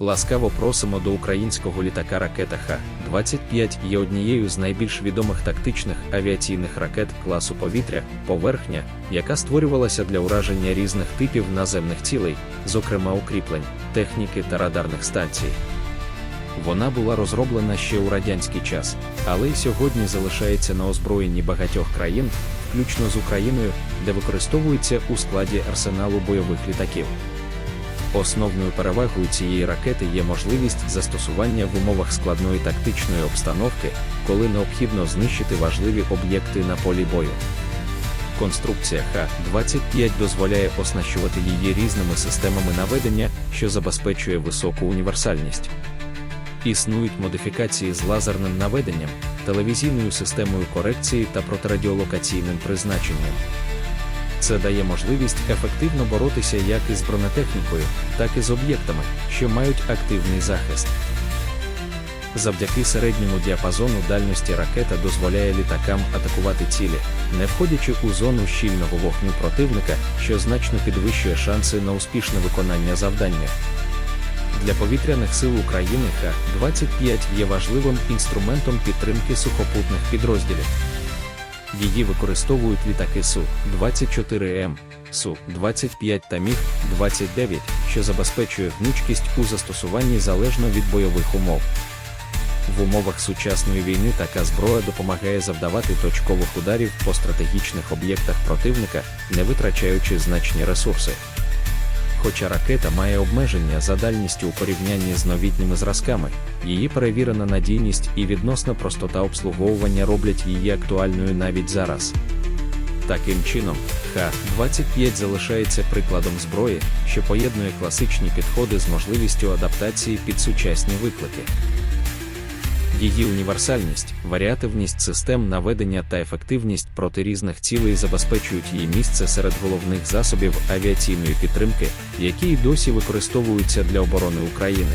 Ласкаво просимо до українського літака ракета Х-25 є однією з найбільш відомих тактичних авіаційних ракет класу повітря, поверхня, яка створювалася для ураження різних типів наземних цілей, зокрема укріплень, техніки та радарних станцій. Вона була розроблена ще у радянський час, але й сьогодні залишається на озброєнні багатьох країн, включно з Україною, де використовується у складі арсеналу бойових літаків. Основною перевагою цієї ракети є можливість застосування в умовах складної тактичної обстановки, коли необхідно знищити важливі об'єкти на полі бою. Конструкція Х-25 дозволяє оснащувати її різними системами наведення, що забезпечує високу універсальність. Існують модифікації з лазерним наведенням, телевізійною системою корекції та протирадіолокаційним призначенням. Це дає можливість ефективно боротися як із бронетехнікою, так і з об'єктами, що мають активний захист. Завдяки середньому діапазону дальності ракета дозволяє літакам атакувати цілі, не входячи у зону щільного вогню противника, що значно підвищує шанси на успішне виконання завдання. Для повітряних сил України Х-25 є важливим інструментом підтримки сухопутних підрозділів. Її використовують літаки Су-24М, Су-25 та Міг-29, що забезпечує гнучкість у застосуванні залежно від бойових умов. В умовах сучасної війни така зброя допомагає завдавати точкових ударів по стратегічних об'єктах противника, не витрачаючи значні ресурси. Хоча ракета має обмеження за дальністю у порівнянні з новітніми зразками, її перевірена надійність і відносна простота обслуговування роблять її актуальною навіть зараз. Таким чином, Х-25 залишається прикладом зброї, що поєднує класичні підходи з можливістю адаптації під сучасні виклики. Її універсальність, варіативність систем наведення та ефективність проти різних цілей забезпечують її місце серед головних засобів авіаційної підтримки, які й досі використовуються для оборони України.